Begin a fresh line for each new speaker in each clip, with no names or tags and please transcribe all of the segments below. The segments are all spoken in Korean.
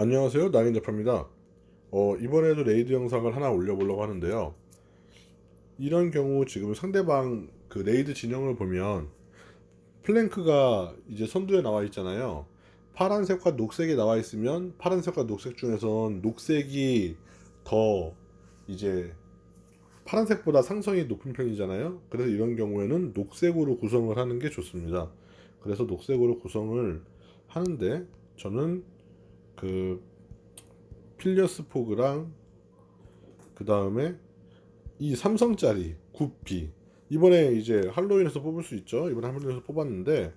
안녕하세요 나인자파입니다. 어, 이번에도 레이드 영상을 하나 올려보려고 하는데요. 이런 경우 지금 상대방 그 레이드 진영을 보면 플랭크가 이제 선두에 나와 있잖아요. 파란색과 녹색이 나와 있으면 파란색과 녹색 중에선 녹색이 더 이제 파란색보다 상성이 높은 편이잖아요. 그래서 이런 경우에는 녹색으로 구성을 하는 게 좋습니다. 그래서 녹색으로 구성을 하는데 저는 그 필리어스 포그랑 그 다음에 이 삼성짜리 구피. 이번에 이제 할로윈에서 뽑을 수 있죠. 이번에 할로윈에서 뽑았는데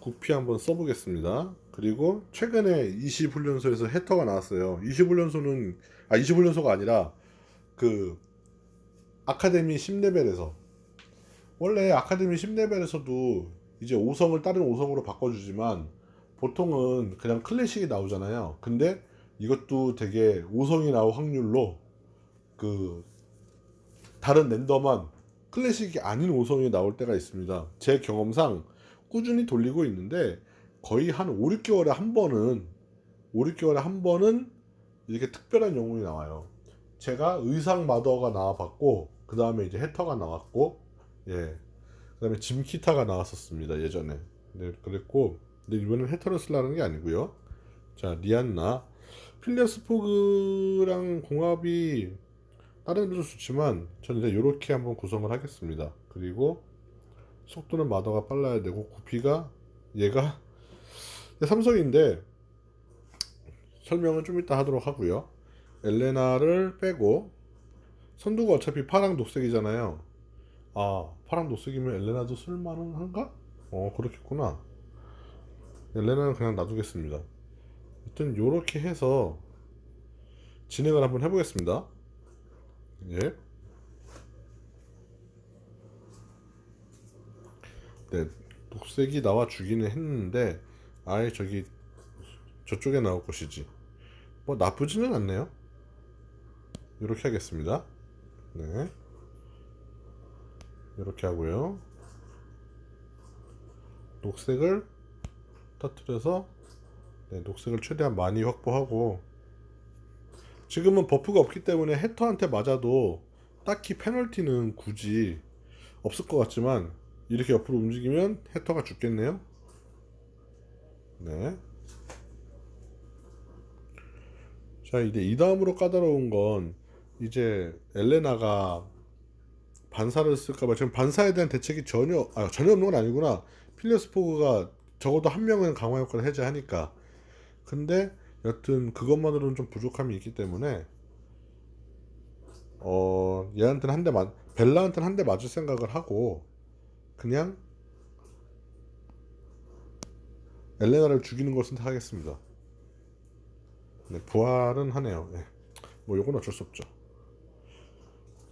구피 한번 써보겠습니다. 그리고 최근에 20 훈련소에서 해터가 나왔어요. 20 훈련소는 아 20 훈련소가 아니라 그 아카데미 10레벨에서. 원래 아카데미 10레벨에서도 이제 5성을 다른 5성으로 바꿔주지만 보통은 그냥 클래식이 나오잖아요. 근데 이것도 되게 5성이 나올 확률로 그 다른 랜덤한 클래식이 아닌 5성이 나올 때가 있습니다. 제 경험상 꾸준히 돌리고 있는데 거의 한 5, 6개월에 한 번은 5, 6개월에 한 번은 이렇게 특별한 영웅이 나와요. 제가 의상 마더가 나와봤고 그 다음에 이제 해터가 나왔고 예. 그 다음에 짐키타가 나왔었습니다 예전에 네, 그랬고 근데 이번엔 해터를 쓰려는 게 아니고요. 자 리안나. 필리어스 포그랑 공합이 다른 데도 좋지만 저는 이제 이렇게 한번 구성을 하겠습니다. 그리고 속도는 마더가 빨라야 되고 구피가 얘가 삼성인데 설명은 좀 이따 하도록 하고요. 엘레나를 빼고 선두가 어차피 파랑 녹색이잖아요. 아 파랑 녹색이면 엘레나도 쓸만은 한가? 어 그렇겠구나. 엘 레나는 그냥 놔두겠습니다. 하여튼 요렇게 해서 진행을 한번 해보겠습니다. 예. 네 녹색이 나와 주기는 했는데 아예 저기 저쪽에 나올 것이지. 뭐 나쁘지는 않네요. 이렇게 하겠습니다. 네. 이렇게 하고요. 녹색을 터트려서 네, 녹색을 최대한 많이 확보하고 지금은 버프가 없기 때문에 해터한테 맞아도 딱히 페널티는 굳이 없을 것 같지만 이렇게 옆으로 움직이면 해터가 죽겠네요. 네. 자 이제 이 다음으로 까다로운 건 이제 엘레나가 반사를 쓸까봐 지금 반사에 대한 대책이 전혀 아 전혀 없는 건 아니구나 필리어스 포그가 적어도 한 명은 강화 효과를 해제하니까 근데 여튼 그것만으로는 좀 부족함이 있기 때문에 어 얘한테는 한 대 맞 벨라한테는 한 대 맞을 생각을 하고 그냥 엘레나를 죽이는 걸 선택하겠습니다. 네, 부활은 하네요. 네. 뭐 요건 어쩔 수 없죠.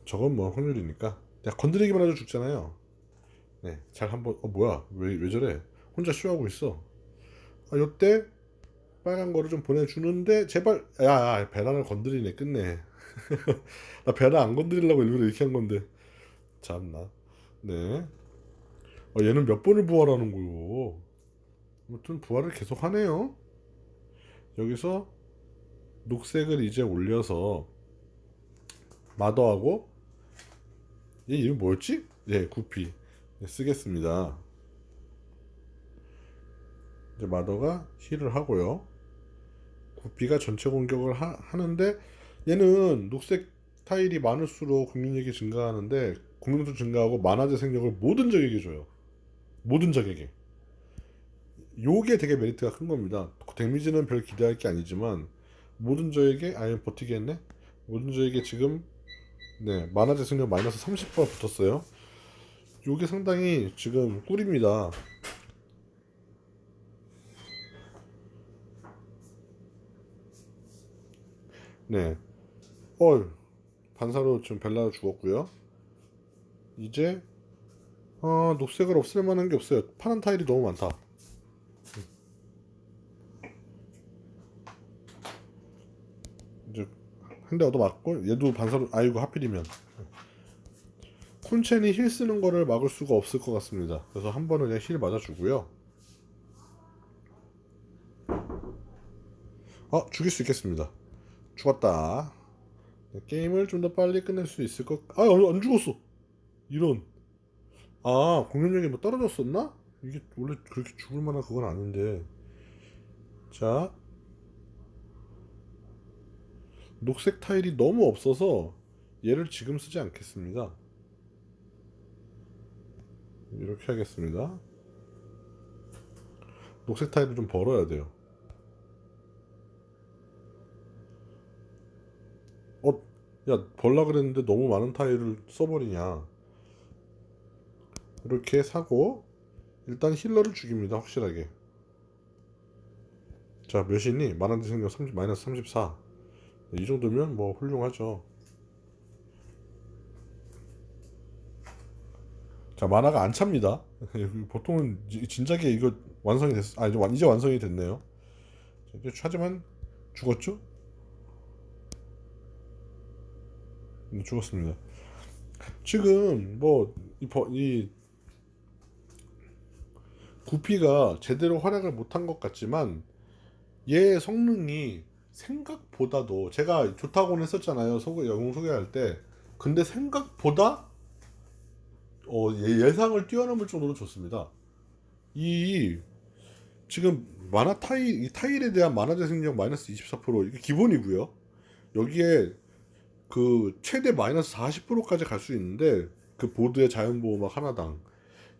저건 뭐 확률이니까 야 건드리기만 해도 죽잖아요 네 잘 한번 어 뭐야 왜, 왜 저래 혼자 쇼하고 있어. 아 요때 빨간 거를 좀 보내주는데 제발 야, 야 베란을 건드리네 끝내. 나 베란 안 건드리려고 일부러 이렇게 한 건데. 참나. 네. 어, 얘는 몇 번을 부활하는 거요? 아무튼 부활을 계속 하네요. 여기서 녹색을 이제 올려서 마더하고 얘 이름 뭐였지? 예, 구피. 네, 쓰겠습니다. 이제 마더가 힐을 하고요. 구피가 전체 공격을 하, 하는데 얘는 녹색 타일이 많을수록 공격력이 증가하는데 공격도 증가하고 만화제 생력을 모든 적에게 줘요. 모든 적에게. 요게 되게 메리트가 큰 겁니다. 데미지는 별 기대할 게 아니지만 모든 적에게 아예 버티겠네. 모든 적에게 지금 네, 만화제 승률 마이너스 30% 붙었어요. 요게 상당히 지금 꿀입니다. 네. 어, 반사로 지금 벨라 죽었고요. 이제 어, 녹색을 없앨 만한 게 없어요. 파란 타일이 너무 많다. 이제 한 대 얻어 맞고 얘도 반사로 아이고 하필이면 콘첸이 힐 쓰는 거를 막을 수가 없을 것 같습니다. 그래서 한 번은 그냥 힐 맞아주고요. 어 죽일 수 있겠습니다 죽었다. 네, 게임을 좀 더 빨리 끝낼 수 있을 것 아 안 안 죽었어. 이런. 아 공격력이 뭐 떨어졌었나? 이게 원래 그렇게 죽을 만한 그건 아닌데. 자. 녹색 타일이 너무 없어서 얘를 지금 쓰지 않겠습니다. 이렇게 하겠습니다. 녹색 타일을 좀 벌어야 돼요 어, 야, 벌라 그랬는데 너무 많은 타일을 써버리냐. 이렇게 사고, 일단 힐러를 죽입니다, 확실하게. 자, 몇이니? 만화 대 생력 30, 마이너스 34. 이 정도면 뭐 훌륭하죠. 자, 만화가 안 찹니다. 보통은 이- 진작에 이거 완성이 됐, 아, 이제, 완성이 됐네요. 하지만 죽었죠? 네, 죽었습니다. 지금 뭐이 이 구피가 제대로 활약을 못한 것 같지만 얘 성능이 생각보다도 제가 좋다고는 했었잖아요. 소개 영웅 소개할 때. 근데 생각보다 어, 예- 예상을 뛰어넘을 정도로 좋습니다. 이 지금 만화 타일 이 타일에 대한 만화 재생력 마이너스 24% 이게 기본이고요. 여기에 그 최대 마이너스 40%까지 갈 수 있는데 그 보드의 자연보호막 하나당.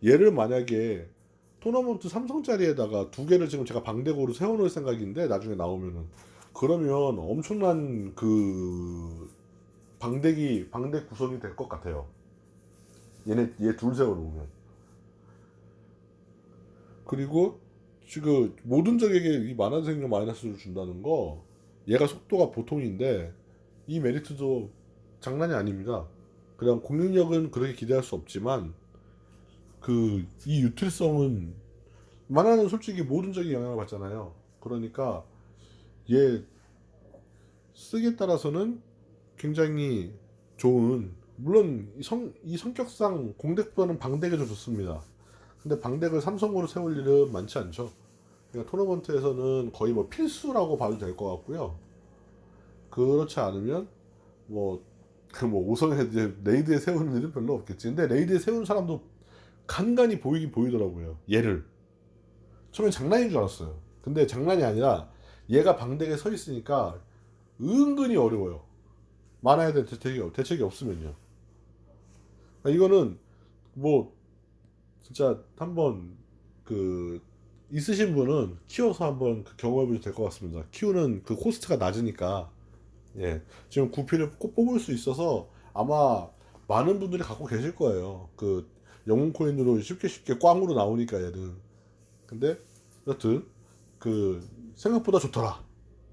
얘를 만약에 토너먼트 삼성짜리에다가 두 개를 지금 제가 방대고로 세워놓을 생각인데 나중에 나오면은. 그러면 엄청난 그 방대기 방대 구성이 될 것 같아요. 얘네 얘 둘 세워놓으면. 그리고 지금 모든 적에게 이 만화 생력 마이너스를 준다는 거 얘가 속도가 보통인데 이 메리트도 장난이 아닙니다. 그냥 공격력은 그렇게 기대할 수 없지만 그 이 유틸성은 만화는 솔직히 모든 적이 영향을 받잖아요. 그러니까 얘 쓰기에 따라서는 굉장히 좋은 물론 이, 성, 이 성격상 공덱보다는 방덱이 더 좋습니다. 근데 방덱을 삼성으로 세울 일은 많지 않죠. 그러니까 토너먼트에서는 거의 뭐 필수라고 봐도 될 것 같고요. 그렇지 않으면 뭐그 뭐 오성에 이제 레이드에 세우는 일은 별로 없겠지. 근데 레이드에 세운 사람도 간간히 보이긴 보이더라고요. 얘를 처음엔 장난인 줄 알았어요. 근데 장난이 아니라 얘가 방대에 서 있으니까 은근히 어려워요. 만화에 대한 대책이, 대책이 없으면요. 그러니까 이거는 뭐 진짜 한번 그 있으신 분은 키워서 한번 그 경험해보셔도 될 것 같습니다. 키우는 그 코스트가 낮으니까 예 지금 구피를 꼭 뽑을 수 있어서 아마 많은 분들이 갖고 계실 거예요. 그 영웅 코인으로 쉽게 쉽게 꽝으로 나오니까 얘는 근데 여튼 그 생각보다 좋더라.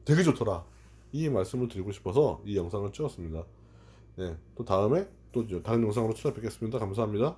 되게 좋더라. 이 말씀을 드리고 싶어서 이 영상을 찍었습니다. 네, 또 다음에 또 다른 영상으로 찾아뵙겠습니다. 감사합니다.